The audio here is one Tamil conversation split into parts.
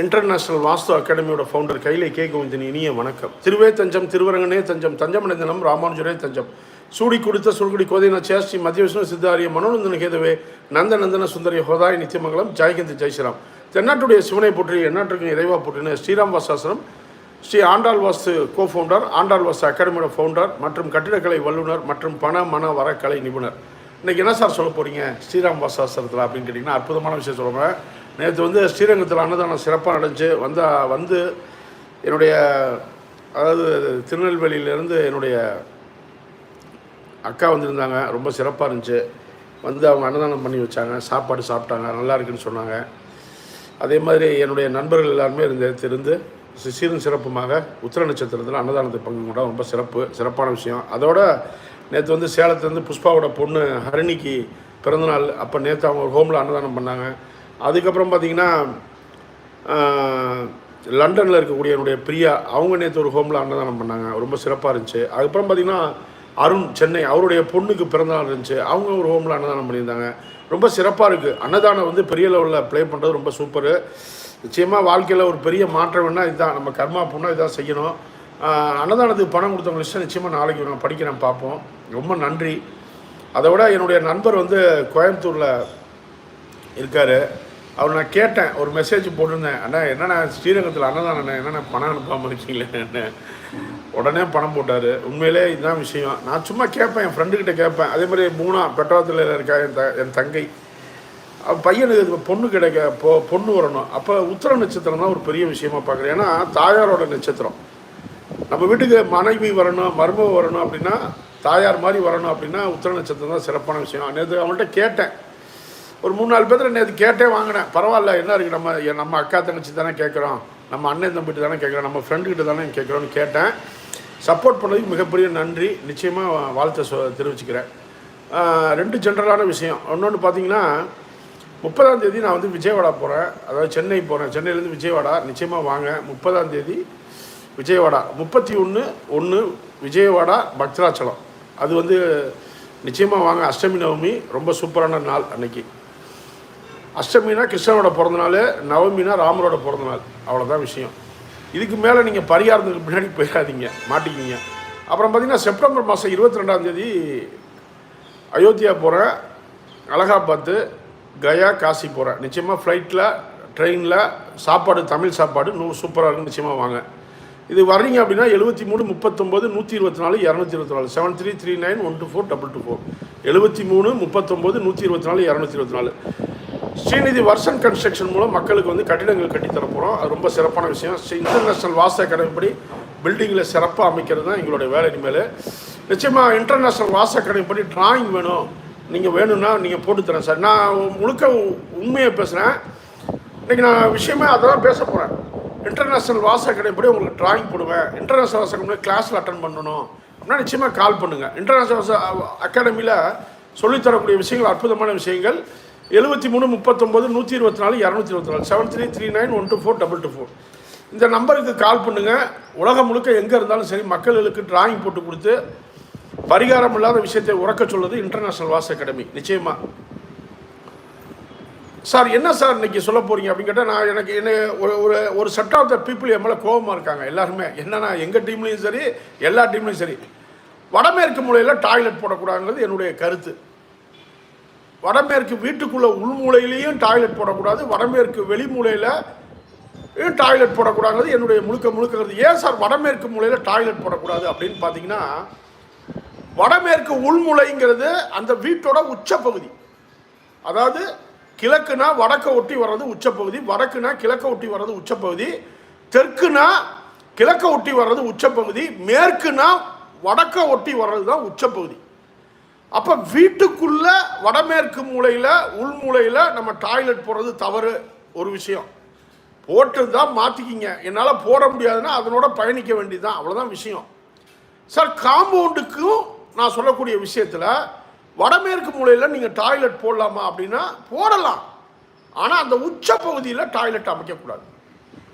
இன்டர்நேஷனல் வாஸ்து அகாடமியோட ஃபவுண்டர் கையிலே கே. கோவிந்தன் இனிய வணக்கம். திருவே தஞ்சம் திருவரங்கனே தஞ்சம் தஞ்சமடைந்தனம் ராமானுஜரே தஞ்சம். சூடி கொடுத்த சுருகுடி கோதைன சேஷ்டி மத்திய விஷ்ணு சித்தாரிய மனோநந்தன கேதவே நந்த நந்தன ஹோதாய ஹோதாய் நித்தியமங்கலம் ஜெயகந்தி ஜெய்ஸ்ராம் தென்னாட்டுடைய சிவனை போற்றி எந்நாட்டுக்கும் இறைவா போற்றின ஸ்ரீராம் வாசாசனம் ஸ்ரீ ஆண்டாள் வாஸ்து கோ ஃபவுண்டர் ஆண்டாள் வாஸ்து அகாடமியோட ஃபவுண்டர் மற்றும் கட்டிடக்கலை வல்லுநர் மற்றும் பண மன வரக்கலை நிபுணர். இன்னைக்கு என்ன சார் சொல்ல போறீங்க? ஸ்ரீராம் வாசாசனத்தில் அப்படின்னு கேட்டிங்கன்னா அற்புதமான விஷயம் சொல்லுவேன் நேற்று வந்து ஸ்ரீரங்கத்தில் அன்னதானம் சிறப்பாக நடந்துச்சு. வந்த வந்து என்னுடைய அதாவது திருநெல்வேலியிலேருந்து என்னுடைய அக்கா வந்திருந்தாங்க. ரொம்ப சிறப்பாக இருந்துச்சு. வந்து அவங்க அன்னதானம் பண்ணி வச்சாங்க. சாப்பாடு சாப்பிட்டாங்க. நல்லா இருக்குன்னு சொன்னாங்க. அதே மாதிரி என்னுடைய நண்பர்கள் எல்லாருமே இருந்த இருந்து சி- சீரும் சிறப்புமாக உத்திர நட்சத்திரத்தில் அன்னதானத்தை பங்கு கூட ரொம்ப சிறப்பு சிறப்பான விஷயம். அதோட நேற்று வந்து சேலத்துலேருந்து புஷ்பாவோட பொண்ணு ஹரிணிக்கு பிறந்தநாள். அப்போ நேற்று அவங்க ஹோமில் அன்னதானம் பண்ணாங்க. அதுக்கப்புறம் பார்த்தீங்கன்னா லண்டனில் இருக்கக்கூடிய என்னுடைய பிரியா அவங்க நேற்று ஒரு ஹோமில் அன்னதானம் பண்ணாங்க. ரொம்ப சிறப்பாக இருந்துச்சு. அதுக்கப்புறம் பார்த்திங்கன்னா அருண் சென்னை அவருடைய பொண்ணுக்கு பிறந்தநாள் இருந்துச்சு. அவங்க ஒரு ஹோமில் அன்னதானம் பண்ணியிருந்தாங்க. ரொம்ப சிறப்பாக இருக்குது அன்னதானம் வந்து பெரிய லெவலில் ப்ளே பண்ணுறது ரொம்ப சூப்பரு நிச்சயமாக வாழ்க்கையில் ஒரு பெரிய மாற்றம் வேணால் இதுதான் நம்ம கர்மா பண்ணால் இதான் செய்யணும். அன்னதானத்துக்கு பணம் கொடுத்தவங்க லிஸ்ட்டை நிச்சயமாக நாளைக்கு நான் படிக்கிறேன் பார்ப்போம். ரொம்ப நன்றி. அதை விட என்னுடைய நண்பர் வந்து கோயம்புத்தூரில் இருக்கார். அவர் நான் கேட்டேன் ஒரு மெசேஜ் போட்டிருந்தேன். அண்ணா என்னண்ணா ஸ்ரீரங்கத்தில் அன்னதானண்ணே என்னண்ணா பணம் அனுப்பாமல் இருக்கீங்களே என்ன உடனே பணம் போட்டார். உண்மையிலே இதுதான் விஷயம். நான் சும்மா கேட்பேன் என் ஃப்ரெண்டுக்கிட்ட கேட்பேன். அதே மாதிரி மூணா பெட்ரோத்தில் இருக்கா என் த என் தங்கை. பையனுக்கு பொண்ணு கிடைக்க பொ பொண்ணு வரணும். அப்போ உத்தர நட்சத்திரம் தான் ஒரு பெரிய விஷயமா பார்க்குறேன். ஏன்னா தாயாரோட நட்சத்திரம். நம்ம வீட்டுக்கு மனைவி வரணும் மருமக வரணும் அப்படின்னா தாயார் மாதிரி வரணும் அப்படின்னா உத்தர நட்சத்திரம் தான் சிறப்பான விஷயம். நேற்று அவங்கள்ட்ட கேட்டேன். ஒரு மூணு நாலு பேர்த்தில் நேற்று கேட்டே வாங்கினேன். பரவாயில்ல என்ன இருக்குது நம்ம என் நம்ம அக்கா தங்கச்சி தானே கேட்குறோம் நம்ம அண்ணன் தம்பிட்டு தானே கேட்குறோம் நம்ம ஃப்ரெண்டுக்கிட்ட தானே கேட்குறோன்னு கேட்டேன். சப்போர்ட் பண்ணதுக்கு மிகப்பெரிய நன்றி. நிச்சயமாக வாழ்த்தை சொ தெரிவிச்சுக்கிறேன். ரெண்டு ஜென்ரலான விஷயம். இன்னொன்று பார்த்தீங்கன்னா முப்பதாம் தேதி நான் வந்து விஜயவாடா போகிறேன் அதாவது சென்னை போகிறேன் சென்னையிலேருந்து விஜயவாடா. நிச்சயமாக வாங்க. முப்பதாம் தேதி விஜயவாடா. முப்பத்தி ஒன்று ஒன்று விஜயவாடா பக்தராச்சலம் அது வந்து நிச்சயமாக வாங்க. அஷ்டமி நவமி ரொம்ப சூப்பரான நாள் அன்னைக்கு. அஷ்டமினா கிருஷ்ணனோட பிறந்த நாள் நவமினா ராமரோட பிறந்த நாள் அவ்வளோதான் விஷயம். இதுக்கு மேலே நீங்கள் பரிகாரத்துக்கு பின்னாடி போயிடாதீங்க. மாட்டிக்கிங்க. அப்புறம் பார்த்தீங்கன்னா செப்டம்பர் மாதம் இருபத்தி ரெண்டாம் தேதி அயோத்தியா போகிறேன் அலகாபாத்து கயா காசி போகிறேன் நிச்சயமாக ஃப்ளைட்டில் ட்ரெயினில் சாப்பாடு தமிழ் சாப்பாடு நூ சூப்பராக இருக்கும் நிச்சயமாக வாங்க. இது வர்றீங்க அப்படின்னா எழுபத்தி மூணு முப்பத்தொம்போது நூற்றி இருபத்தி நாலு இரநூத்தி இருபத்தி நாலு. Seven three three nine one two four double two four எழுபத்தி மூணு முப்பத்தொம்போது நூற்றி இருபத்தி நாலு இரநூத்தி இருபத்தி நாலு. ஸ்ரீநிதி வர்ஷன் கன்ஸ்ட்ரக்ஷன் மூலம் மக்களுக்கு வந்து கட்டிடங்கள் கட்டித்தர போகிறோம் அது ரொம்ப சிறப்பான விஷயம். இன்டர்நேஷ்னல் இன்டர்நேஷனல் வாஸ்து அகாடமிப்படி பில்டிங்கில் சிறப்பாக அமைக்கிறது தான் எங்களுடைய வேலை இனிமேல். நிச்சயமாக இன்டர்நேஷ்னல் வாஸ்து அகாடமிப்படி டிராயிங் வேணும். நீங்கள் வேணும்னா நீங்கள் போட்டு தரேன் சார். நான் முழுக்க உண்மையை பேசுகிறேன் இன்றைக்கி நான் விஷயமே அதெல்லாம் பேச போகிறேன் இன்டர்நேஷ்னல் வாச அகாடமிப்படி உங்களுக்கு டிராயிங் போடுவேன். இன்டர்நேஷனல் வாச அகாடமி கிளாஸில் அட்டன் பண்ணணும். அப்படின்னா நிச்சயமாக கால் பண்ணுங்கள் இன்டர்நேஷனல் அகாடமியில் சொல்லித்தரக்கூடிய விஷயங்கள் அற்புதமான விஷயங்கள். எழுபத்தி மூணு முப்பத்தொம்போது நூற்றி இருபத்தி நாலு இரநூத்தி இருபத்தி நாலு seven three three nine one two four double two four இந்த நம்பருக்கு கால் பண்ணுங்கள் உலகம் முழுக்க எங்கே இருந்தாலும் சரி மக்களுக்கு டிராயிங் போட்டு கொடுத்து பரிகாரம் இல்லாத விஷயத்தை உறக்க சொல்வது இன்டர்நேஷனல் வாஸ் அகாடமி நிச்சயமாக சார் என்ன சார் இன்றைக்கி சொல்ல போகிறீங்க அப்படின்னு கேட்டால் நான் எனக்கு என்ன ஒரு ஒரு ஒரு செட் ஆஃப் த பீப்புள் என் மேலே கோபமாக இருக்காங்க எல்லாருமே. என்னன்னா எங்கள் டீம்லேயும் சரி எல்லா டீம்லேயும் சரி. வடமேற்கு மூலையில் டாய்லெட் போடக்கூடாதுங்கிறது என்னுடைய கருத்து. வடமேற்கு வீட்டுக்குள்ளே உள்மூலையிலையும் டாய்லெட் போடக்கூடாது வடமேற்கு வெளிமூலையில் டாய்லெட் போடக்கூடாது என்னுடைய முழுக்க முழுக்க ஏன் சார் வடமேற்கு மூலையில் டாய்லெட் போடக்கூடாது அப்படின்னு பார்த்தீங்கன்னா வடமேற்கு உள்முலைங்கிறது அந்த வீட்டோட உச்சப்பகுதி. அதாவது கிழக்குனா வடக்கை ஒட்டி வர்றது உச்சப்பகுதி வடக்குனா கிழக்க ஒட்டி வர்றது உச்சப்பகுதி தெற்குனா கிழக்க ஒட்டி வர்றது உச்சப்பகுதி மேற்குனா வடக்க ஒட்டி வர்றது தான் உச்சப்பகுதி. அப்போ வீட்டுக்குள்ள வடமேற்கு மூலையில் உள் மூலையில் நம்ம டாய்லெட் போடுறது தவறு ஒரு விஷயம். போட்டு தான் மாற்றிக்கிங்க என்னால் போட முடியாதுன்னா அதனோட பயணிக்க வேண்டியதுதான். அவ்வளோதான் விஷயம். சார் காம்பவுண்டுக்கும் நான் சொல்லக்கூடிய விஷயத்தில் வடமேற்கு மூலையில் நீங்கள் டாய்லெட் போடலாமா அப்படின்னா போடலாம். ஆனால் அந்த உச்ச பகுதியில் டாய்லெட் அமைக்கக்கூடாது.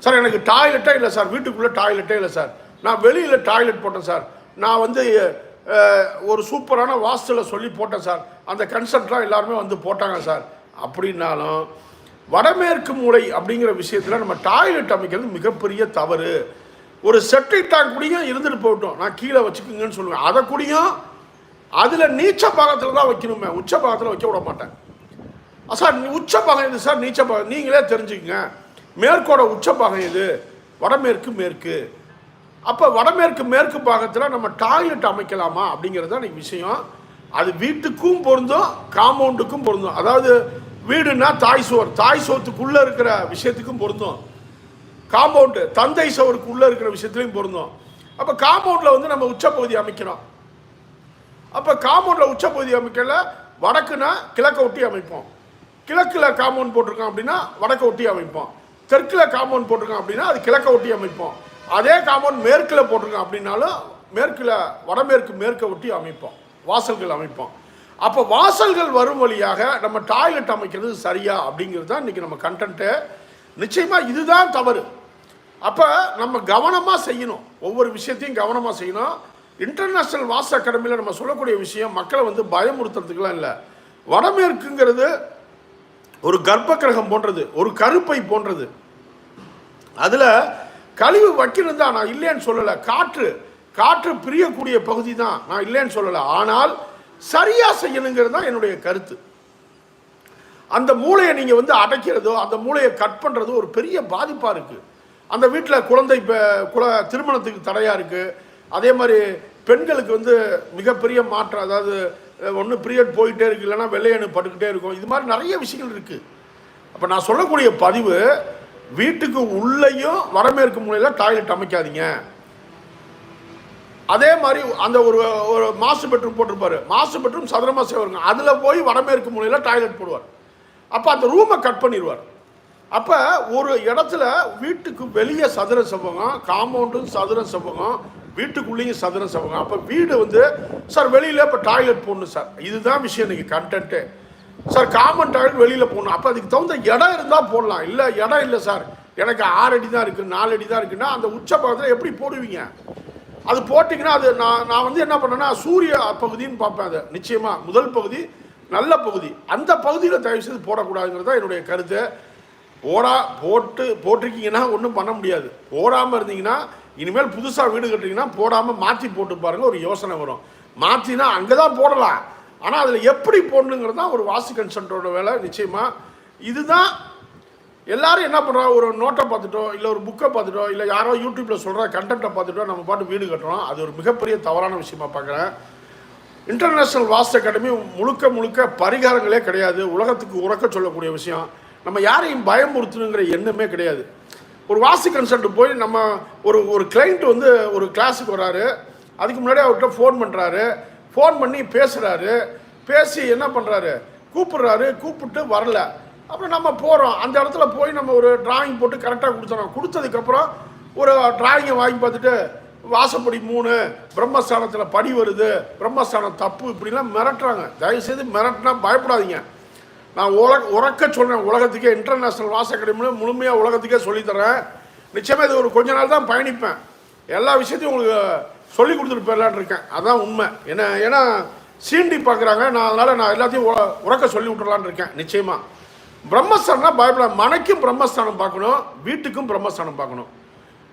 சார் எனக்கு டாய்லெட்டே இல்லை சார் வீட்டுக்குள்ளே டாய்லெட்டே இல்லை சார் நான் வெளியில் டாய்லெட் போட்டேன் சார் நான் வந்து ஒரு சூப்பரான வாஸ்தில் சொல்லி போட்டேன் சார். அந்த கன்செப்ட்லாம் எல்லாருமே வந்து போட்டாங்க சார். அப்படின்னாலும் வடமேற்கு மூலை அப்படிங்கிற விஷயத்தில் நம்ம டாய்லெட் அமைக்கிறது மிகப்பெரிய தவறு. ஒரு செப்டிக் டேங்க் கூடயும் இருந்துட்டு போகட்டும். நான் கீழே வச்சுக்கோங்கன்னு சொல்லுவேன். அதை கூடயும் அதில் நீச்ச பாகத்தில் தான் வைக்கணுமே. உச்ச பாகத்தில் வைக்க விட மாட்டேன். சார் உச்ச பாகம் இது சார்? நீச்ச பாகம். நீங்களே தெரிஞ்சுக்கங்க. மேற்கோட உச்ச பாகம் இது வடமேற்கு மேற்கு. அப்போ வடமேற்கு மேற்கு பாகத்தில் நம்ம டாய்லெட் அமைக்கலாமா அப்படிங்கிறது தான் இன்னைக்கு விஷயம். அது வீட்டுக்கும் பொருந்தும் காம்பவுண்டுக்கும் பொருந்தும். அதாவது வீடுனா தாய் சுவர் தாய் சுவத்துக்குள்ளே இருக்கிற விஷயத்துக்கும் பொருந்தும். காம்பவுண்டு தந்தை சுவருக்குள்ளே இருக்கிற விஷயத்துலையும் பொருந்தும். அப்போ காம்பவுண்டில் வந்து நம்ம உச்சப்பகுதி அமைக்கிறோம். அப்போ காம்பவுண்டில் உச்சப்பகுதி அமைக்கல வடக்குனா கிழக்க ஒட்டி அமைப்போம். கிழக்கில் காம்பவுண்ட் போட்டிருக்கோம் அப்படின்னா வடக்க ஒட்டி அமைப்போம். தெற்கில் காம்பவுண்ட் போட்டிருக்கோம் அப்படின்னா அது கிழக்க ஒட்டி அமைப்போம். அதே காம்பவுண்ட் மேற்கில் போட்டிருக்கோம் அப்படின்னாலும் மேற்கில் வடமேற்கு மேற்கை ஒட்டி அமைப்போம். வாசல்கள் அமைப்போம். அப்போ வாசல்கள் வரும் வழியாக நம்ம டாய்லெட் அமைக்கிறது சரியா அப்படிங்கிறது தான் இன்றைக்கி நம்ம கண்டென்ட்டு நிச்சயமாக இதுதான் தவறு. அப்போ நம்ம கவனமாக செய்யணும். ஒவ்வொரு விஷயத்தையும் கவனமாக செய்யணும். இன்டர்நேஷ்னல் வாச அகாடமியில் நம்ம சொல்லக்கூடிய விஷயம் மக்களை வந்து பயமுறுத்துறதுக்குலாம் இல்லை. வடமேற்குங்கிறது ஒரு கர்ப்ப கிரகம் போன்றது ஒரு கருப்பை போன்றது. அதில் கழிவு வைக்கிறது தான் நான் இல்லைன்னு சொல்லலை. காற்று காற்று பிரியக்கூடிய பகுதி தான் நான் இல்லைன்னு சொல்லலை. ஆனால் சரியாக செய்யணுங்கிறது தான் என்னுடைய கருத்து. அந்த மூளையை நீங்கள் வந்து அடைக்கிறதோ அந்த மூளையை கட் பண்ணுறதோ ஒரு பெரிய பாதிப்பாக இருக்குது அந்த வீட்டில் குழந்தை இப்போ குல திருமணத்துக்கு தடையாக இருக்குது அதே மாதிரி பெண்களுக்கு வந்து மிகப்பெரிய மாற்றம் அதாவது ஒன்று பீரியட் போயிட்டே இருக்கு இல்லைன்னா வெள்ளையணு பட்டுக்கிட்டே இருக்கும். இது மாதிரி நிறைய விஷயங்கள் இருக்குது அப்போ நான் சொல்லக்கூடிய பதிவு வீட்டுக்கு உள்ளேயும் வடமேற்கு மூலையில் டாய்லெட் அமைக்காதீங்க. அதே மாதிரி அந்த ஒரு ஒரு மாசு பெட்ரூம் போட்டிருப்பாரு. மாசு பெட்ரூம் சதுரமாக சேவருங்க அதில் போய் வடமேற்கு மூலையில் டாய்லெட் போடுவார். அப்போ அந்த ரூமை கட் பண்ணிடுவார் அப்போ ஒரு இடத்துல வீட்டுக்கு வெளியே சதுர செவ்வகம் காம்பவுண்டும் சதுர செவ்வகம் வீட்டுக்குள்ளேயும் சதுர செவ்வகம். அப்போ வீடு வந்து சார் வெளியில் இப்போ டாய்லெட் போடணும் சார். இதுதான் விஷயம் இன்றைக்கி கண்டென்ட்டு சார் காமன் டாய்லெட் வெளியில் போடணும். அப்போ அதுக்கு தகுந்த இடம் இருந்தால் போடலாம். இல்லை இடம் இல்லை சார். எனக்கு ஆறு அடி தான் இருக்குது நாலு அடி தான் இருக்குன்னா அந்த உச்ச பக்கத்தில் எப்படி போடுவீங்க? அது போட்டிங்கன்னா அது நான் நான் வந்து என்ன பண்ணேன்னா சூரிய பகுதின்னு பார்ப்பேன் அதை. நிச்சயமாக முதல் பகுதி நல்ல பகுதி. அந்த பகுதியில் தயவு செய்து போடக்கூடாதுங்கிறது தான் என்னுடைய கருத்து. போடா போட்டு போட்டிருக்கீங்கன்னா ஒன்றும் பண்ண முடியாது. போடாமல் இருந்தீங்கன்னா இனிமேல் புதுசாக வீடு கட்டுறீங்கன்னா போடாமல் மாற்றி போட்டு பாருங்கள் ஒரு யோசனை வரும். மாற்றினா அங்கே தான் போடலாம். ஆனால் அதில் எப்படி போடணுங்கிறது தான் ஒரு வாசி கன்சல்ட்டோட வேலை நிச்சயமாக இதுதான் எல்லாரும் என்ன பண்ணுறோம் ஒரு நோட்டை பார்த்துட்டோ இல்லை ஒரு புக்கை பார்த்துட்டோ இல்லை யாரோ யூடியூப்பில் சொல்கிற கண்டென்ட்டை பார்த்துட்டோ நம்ம பாட்டு வீடு கட்டுறோம். அது ஒரு மிகப்பெரிய தவறான விஷயமா பார்க்குறேன். இன்டர்நேஷ்னல் வாஸ்து அகாடமி முழுக்க முழுக்க பரிகாரங்களே கிடையாது. உலகத்துக்கு உறக்க சொல்லக்கூடிய விஷயம். நம்ம யாரையும் பயமுறுத்தணுங்கிற எண்ணமே கிடையாது. ஒரு வாஸ்து கன்சல்ட் போய் நம்ம ஒரு ஒரு கிளைண்ட் வந்து ஒரு கிளாஸுக்கு வராரு. அதுக்கு முன்னாடி அவர்கிட்ட ஃபோன் பண்ணுறாரு ஃபோன் பண்ணி பேசுகிறாரு பேசி என்ன பண்ணுறாரு கூப்பிடுறாரு. கூப்பிட்டு வரல. அப்புறம் நம்ம போகிறோம் அந்த இடத்துல போய் நம்ம ஒரு டிராயிங் போட்டு கரெக்டாக கொடுத்துறோம். கொடுத்ததுக்கப்புறம் ஒரு டிராயிங்கை வாங்கி பார்த்துட்டு வாசப்படி மூணு பிரம்மஸ்தானத்தில் படி வருது பிரம்மஸ்தானம் தப்பு இப்படிலாம் மிரட்டுறாங்க. தயவுசெய்து மிரட்டினா பயப்படாதீங்க. நான் உலக உறக்க சொல்கிறேன் உலகத்துக்கே இன்டர்நேஷ்னல் வாச அகாடமியில் முழுமையாக உலகத்துக்கே சொல்லித்தரேன் நிச்சயமாக இது ஒரு கொஞ்ச நாள் தான் பயணிப்பேன். எல்லா விஷயத்தையும் உங்களுக்கு சொல்லி கொடுத்துட்டு போயிடலான்னு இருக்கேன். அதான் உண்மை. என்ன ஏன்னா சீண்டி பார்க்குறாங்க. நான் அதனால் நான் எல்லாத்தையும் உ- உறக்க சொல்லி விட்டுறலான்னு இருக்கேன். நிச்சயமாக பிரம்மஸ்தானம்னா பயப்பட மனைக்கும் பிரம்மஸ்தானம் பார்க்கணும் வீட்டுக்கும் பிரம்மஸ்தானம் பார்க்கணும்.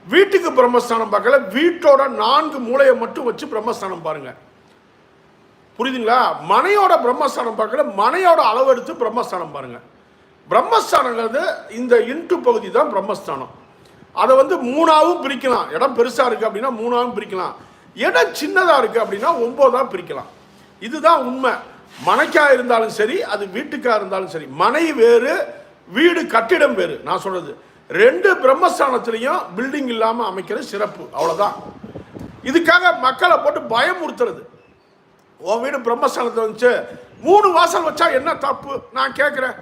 வீட்டுக்கு பிரம்மஸ்தானம் பார்க்கல வீட்டோட நான்கு மூலையை மட்டும் வச்சு பிரம்மஸ்தானம் பாருங்கள் புரியுதுங்களா? மனையோட பிரம்மஸ்தானம் பார்க்கல மனையோட அளவு எடுத்து பிரம்மஸ்தானம் பாருங்கள் பிரம்மஸ்தானங்கிறது இந்த இன்ட்டு பகுதி தான் பிரம்மஸ்தானம். அதை வந்து மூணாவும் பிரிக்கலாம். இடம் பெருசாக இருக்குது அப்படின்னா மூணாவும் பிரிக்கலாம். இடம் சின்னதாக இருக்குது அப்படின்னா ஒம்போதாக பிரிக்கலாம். இதுதான் உண்மை. மனைக்கா இருந்தாலும் சரி அது வீட்டுக்காக இருந்தாலும் சரி மனை வேறு வீடு கட்டிடம் வேறு. நான் சொல்கிறது ரெண்டு பிரம்மஸ்தானத்துலேயும் பில்டிங் இல்லாமல் அமைக்கிறது சிறப்பு. அவ்வளோதான் இதுக்காக மக்களை போட்டு பயமுறுத்துறது. உன் வீடு பிரம்மஸ்தானத்தில் வந்துச்சு மூணு வாசல் வச்சா என்ன தப்பு? நான் கேட்குறேன்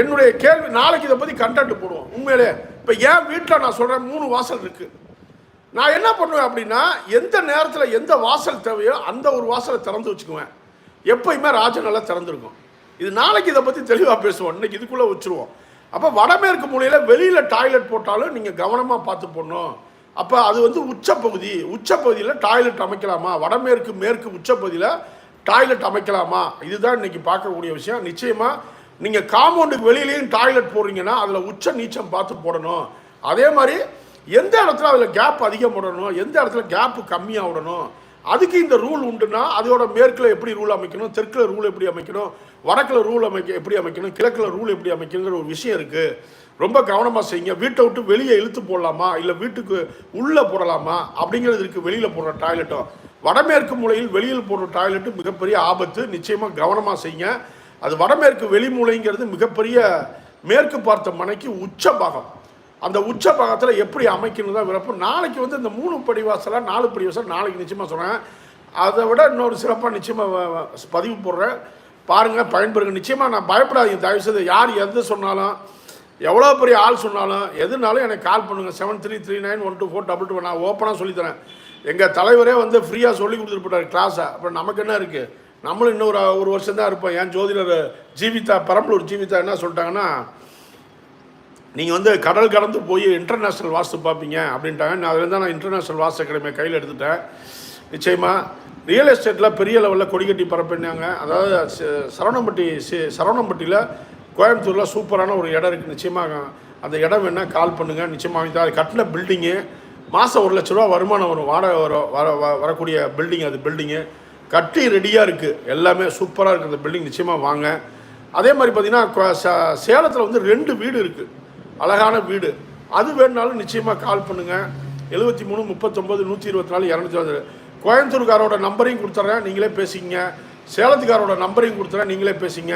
என்னுடைய கேள்வி நாளைக்கு இதை பற்றி கண்டென்ட் போடுவோம். உண்மையிலே இப்போ ஏன் வீட்டில் நான் சொல்கிறேன் மூணு வாசல் இருக்குது நான் என்ன பண்ணுவேன் அப்படின்னா எந்த நேரத்தில் எந்த வாசல் தேவையோ அந்த ஒரு வாசலை திறந்து வச்சுக்குவேன். எப்பயுமே ராஜநல்லா திறந்துருக்கும். இது நாளைக்கு இதை பற்றி தெளிவாக பேசுவோம். இன்னைக்கு இதுக்குள்ளே வச்சுருவோம். அப்போ வடமேற்கு மூலையில் வெளியில் டாய்லெட் போட்டாலும் நீங்கள் கவனமாக பார்த்து போடணும். அப்போ அது வந்து உச்சப்பகுதி. உச்சப்பகுதியில் டாய்லெட் அமைக்கலாமா? வடமேற்கு மேற்கு உச்சப்பகுதியில் டாய்லெட் அமைக்கலாமா? இதுதான் இன்னைக்கு பார்க்கக்கூடிய விஷயம். நிச்சயமாக நீங்கள் காம்பவுண்டுக்கு வெளியிலையும் டாய்லெட் போடுறீங்கன்னா அதில் உச்ச நீச்சம் பார்த்து போடணும். அதே மாதிரி எந்த இடத்துல அதில் கேப் அதிகம் விடணும்? எந்த இடத்துல கேப்பு கம்மியாக விடணும்? அதுக்கு இந்த ரூல் உண்டுன்னா அதோட மேற்கில் எப்படி ரூல் அமைக்கணும்? தெற்கில் ரூல் எப்படி அமைக்கணும்? வடக்கில் ரூல் அமைக்க எப்படி அமைக்கணும்? கிழக்கில் ரூல் எப்படி அமைக்கணுங்கிற ஒரு விஷயம் இருக்குது ரொம்ப கவனமாக செய்யுங்க. வீட்டை விட்டு வெளியே இழுத்து போடலாமா? இல்லை வீட்டுக்கு உள்ளே போடலாமா? அப்படிங்கிறது இருக்குது வெளியில் போடுற டாய்லெட்டும் வடமேற்கு மூலையில் வெளியில் போடுற டாய்லெட்டு மிகப்பெரிய ஆபத்து. நிச்சயமாக கவனமாக செய்யுங்க. அது வடமேற்கு வெளி மூலைங்கிறது மிகப்பெரிய மேற்கு பார்த்த மனைக்கு உச்ச பாகம். அந்த உச்ச பாகத்தில் எப்படி அமைக்கணும் தான் விருப்பம். நாளைக்கு வந்து இந்த மூணு படி வாசலாக நாலு படி வாசல் நாளைக்கு நிச்சயமாக சொன்னேன் அதை விட இன்னொரு சிறப்பாக நிச்சயமாக பதிவு போடுறேன். பாருங்கள் பயன்பெறுங்க. நிச்சயமாக நான் பயப்படாதீங்க. தயவுசெய்து யார் எது சொன்னாலும் எவ்வளோ பெரிய ஆள் சொன்னாலும் எதுனாலும் எனக்கு கால் பண்ணுங்கள் seven three three nine one two four double two நான் ஓப்பனாக சொல்லித்தரேன் எங்கள் தலைவரே வந்து ஃப்ரீயாக சொல்லி கொடுத்துட்டு போட்டார் கிளாஸை அப்புறம் நமக்கு என்ன இருக்குது நம்மளும் இன்னும் ஒரு ஒரு வருஷம் தான் இருப்போம். ஏன் ஜோதிடர் ஜீவிதா பெரம்பலூர் ஜீவிதா என்ன சொல்லிட்டாங்கன்னா நீங்கள் வந்து கடல் கடந்து போய் இன்டர்நேஷ்னல் வாஸ்து பார்ப்பீங்க அப்படின்ட்டாங்க. நான் அதுலேருந்து நான் இன்டர்நேஷ்னல் வாஸ்து அகாடமியை கையில் எடுத்துட்டேன். நிச்சயமாக ரியல் எஸ்டேட்டில் பெரிய லெவலில் கொடி கட்டி பரப்பினாங்க. அதாவது சரவணம்பட்டி சி- சரவணம்பட்டியில் கோயம்புத்தூரில் சூப்பரான ஒரு இடம் இருக்குது நிச்சயமாக அந்த இடம் வேணால் கால் பண்ணுங்கள் நிச்சயமாக வாங்கி அது கட்டின பில்டிங்கு மாதம் ஒரு லட்ச ரூபா வருமானம் வரும். வாடகை வர வர வ- வரக்கூடிய பில்டிங் அது பில்டிங்கு கட்டி ரெடியாக இருக்குது எல்லாமே சூப்பராக இருக்குது அந்த பில்டிங் நிச்சயமாக வாங்க. அதே மாதிரி பார்த்தீங்கன்னா சேலத்தில் வந்து ரெண்டு வீடு இருக்குது அழகான வீடு. அது வேணுனாலும் நிச்சயமாக கால் பண்ணுங்கள் எழுபத்தி மூணு முப்பத்தொம்போது நூற்றி இருபத்தி நாலு இரநூத்தி வந்து கோயம்புத்தூர்காரோட நம்பரையும் கொடுத்துட்றேன் நீங்களே பேசிங்க சேலத்துக்காரோட நம்பரையும் கொடுத்துறேன் நீங்களே பேசிங்க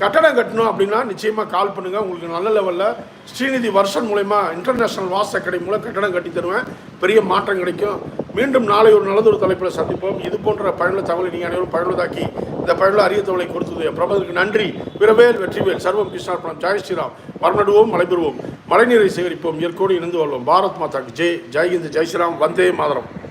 கட்டடம் கட்டணும் அப்படின்னா நிச்சயமாக கால் பண்ணுங்கள் உங்களுக்கு நல்ல லெவலில் ஸ்ரீநிதி வருஷன் மூலயமா இன்டர்நேஷ்னல் வாஸ் அகாடமி மூலம் கட்டடம் கட்டி தருவேன். பெரிய மாற்றம் கிடைக்கும். மீண்டும் நாளை ஒரு நல்லதொரு தலைப்பில் சந்திப்போம். இது போன்ற பயனுள்ள தகவலை நீங்கள் அனைவரும் பயனுள்ளதாக்கி இந்த பயனுள்ள அரிய தகவலை கொடுத்தது. பிரபதற்கு நன்றி. பிறவேல் வெற்றிவேல் சர்வம் கிருஷ்ணார்பணம் ஜெய் ஸ்ரீராம். மரநடுவோம் மலைபெறுவோம். மழைநீரை சேகரிப்போம். இயற்கையோடு இணைந்து வாழ்வோம். பாரத் மாதாக்கு ஜெய். ஜெய் ஹிந்த் ஜெய் ஸ்ரீராம். வந்தே மாதரம்.